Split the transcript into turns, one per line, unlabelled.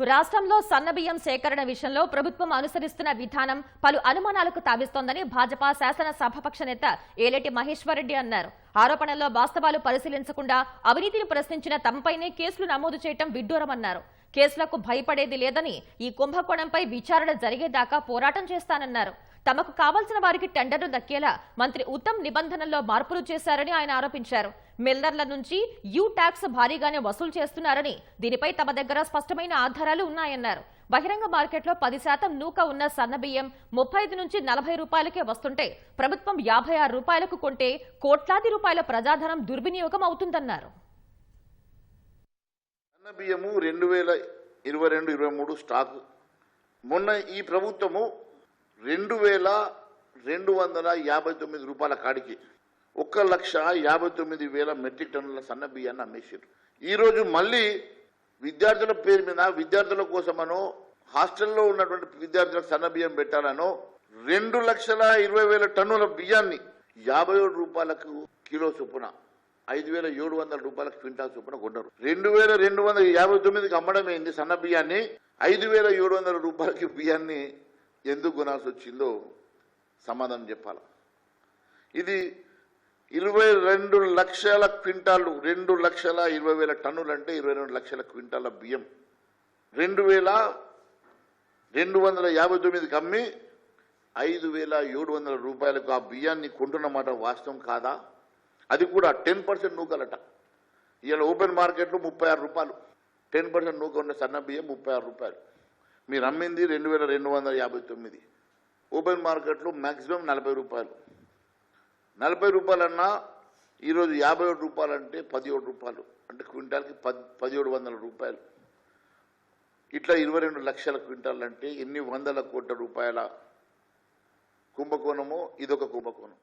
రాష్ట్రంలో సన్నబియ్యం సేకరణ విషయంలో ప్రభుత్వం అనుసరిస్తున్న విధానం పలు అనుమానాలకు తావిస్తోందని భాజపా శాసన సభపక్ష నేత ఏలేటి మహేశ్వరరెడ్డి అన్నారు. ఆరోపణల్లో వాస్తవాలు పరిశీలించకుండా అవినీతిని ప్రశ్నించిన తమపైనే కేసులు నమోదు చేయటం విడ్డూరమన్నారు. కేసులకు భయపడేది లేదని ఈ కుంభకోణంపై విచారణ జరిగేదాకా పోరాటం చేస్తానన్నారు. తమకు కావాల్సిన వారికి టెండర్లు దక్కేలా మంత్రి ఉత్తమ్ నిబంధనల్లో మార్పులు చేశారని ఆయన ఆరోపించారు. మిల్లర్ల నుంచి యూ ట్యాక్స్ భారీగానే వసూలు చేస్తున్నారని దీనిపై తమ దగ్గర స్పష్టమైన ఆధారాలు ఉన్నాయన్నారు. బహిరంగ మార్కెట్లో పది శాతం నూక ఉన్న సన్నబియ్యం ముప్పై ఐదు నుంచి నలభై రూపాయలకే వస్తుంటే ప్రభుత్వం యాభై ఆరు రూపాయలకు కొంటే కోట్లాది రూపాయల ప్రజాధనం దుర్వినియోగం అవుతుందన్నారు.
సన్న బియ్యము రెండు వేల ఇరవై రెండు ఇరవై మూడు స్టాక్. మొన్న ఈ ప్రభుత్వము రెండు వేల రెండు వందల యాభై తొమ్మిది రూపాయల కాడికి ఒక్క లక్ష యాభై తొమ్మిది వేల మెట్రిక్ టన్నుల సన్న బియ్యాన్ని అమ్మేసారు ఈరోజు మళ్ళీ విద్యార్థుల పేరు మీద విద్యార్థుల కోసమనో హాస్టల్లో ఉన్నటువంటి విద్యార్థులకు సన్న బియ్యం పెట్టాలనో రెండు లక్షల ఇరవై వేల టన్నుల బియ్యాన్ని యాభై ఏడు రూపాయలకు కిలో చొప్పున ఐదు వేల ఏడు వందల రూపాయలకు క్వింటాల్ చొప్పున కొన్నారు. రెండు వేల రెండు వందల యాభై తొమ్మిదికి అమ్మడమైంది సన్న బియ్యాన్ని? ఐదు వేల ఏడు వందల రూపాయలకి బియ్యాన్ని ఎందుకు కొనాల్సి వచ్చిందో సమాధానం చెప్పాలి? ఇది ఇరవై రెండు లక్షల క్వింటాలు రెండు లక్షల ఇరవై వేల టన్నులు అంటే ఇరవై రెండు లక్షల క్వింటాల బియ్యం. రెండు వేల రెండు వందల యాభై తొమ్మిదికి అమ్మి ఐదు వేల ఏడు వందల రూపాయలకు ఆ బియ్యాన్ని కొంటున్నమాట వాస్తవం కాదా? అది కూడా టెన్ పర్సెంట్ నూకలట. ఇవాళ ఓపెన్ మార్కెట్లో ముప్పై ఆరు రూపాయలు. టెన్ పర్సెంట్ నూక ఉన్న సన్న బియ్యం ముప్పై ఆరు రూపాయలు. మీరు అమ్మింది రెండు వేల రెండు వందల యాభై తొమ్మిది. ఓపెన్ మార్కెట్లో మ్యాక్సిమం నలభై రూపాయలు. నలభై రూపాయలన్నా ఈరోజు యాభై ఒకటి రూపాయలు అంటే పదిహేడు రూపాయలు. అంటే క్వింటాల్కి పది పదిహేడు వందల రూపాయలు. ఇట్లా ఇరవై రెండు లక్షల క్వింటాల్ అంటే ఎన్ని వందల కోట్ల రూపాయల కుంభకోణమో ఇదొక కుంభకోణం.